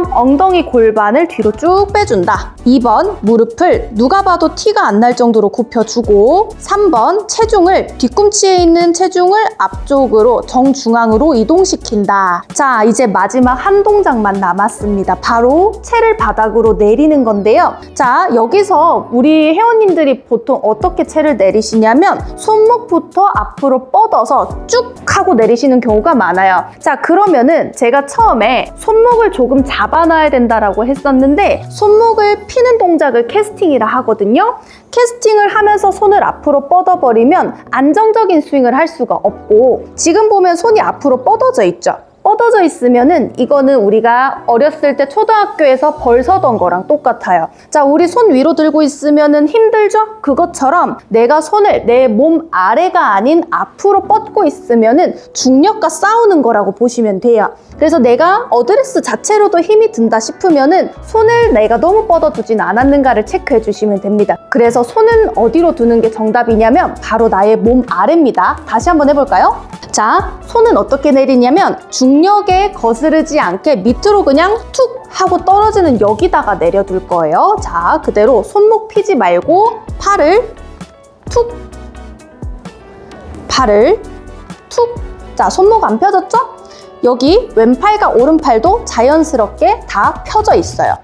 1번 엉덩이 골반을 뒤로 쭉 빼준다. 2번 무릎을 누가 봐도 티가 안 날 정도로 굽혀주고 3번 체중을 뒤꿈치에 있는 체중을 앞쪽으로 정중앙으로 이동시킨다. 자, 이제 마지막 한 동작만 남았습니다. 바로 채를 바닥으로 내리는 건데요. 자, 여기서 우리 회원님들이 보통 어떻게 채를 내리시냐면 손목부터 앞으로 뻗어서 쭉 하고 내리시는 경우가 많아요. 자, 그러면은 제가 처음에 손목을 조금 잡아놔야 된다라고 했었는데 손목을 피는 동작을 캐스팅이라 하거든요. 캐스팅을 하면서 손을 앞으로 뻗어버리면 안정적인 스윙을 할 수가 없고 지금 보면 손이 앞으로 뻗어져 있죠. 뻗어져 있으면은 이거는 우리가 어렸을 때 초등학교에서 벌 서던 거랑 똑같아요. 자, 우리 손 위로 들고 있으면은 힘들죠? 그것처럼 내가 손을 내 몸 아래가 아닌 앞으로 뻗고 있으면은 중력과 싸우는 거라고 보시면 돼요. 그래서 내가 어드레스 자체로도 힘이 든다 싶으면은 손을 내가 너무 뻗어두진 않았는가를 체크해 주시면 됩니다. 그래서 손은 어디로 두는 게 정답이냐면 바로 나의 몸 아래입니다. 다시 한번 해볼까요? 자, 손은 어떻게 내리냐면 중력에 거스르지 않게 밑으로 그냥 툭 하고 떨어지는 여기다가 내려둘 거예요. 자, 그대로 손목 피지 말고 팔을 툭 팔을 툭 자, 손목 안 펴졌죠? 여기 왼팔과 오른팔도 자연스럽게 다 펴져 있어요.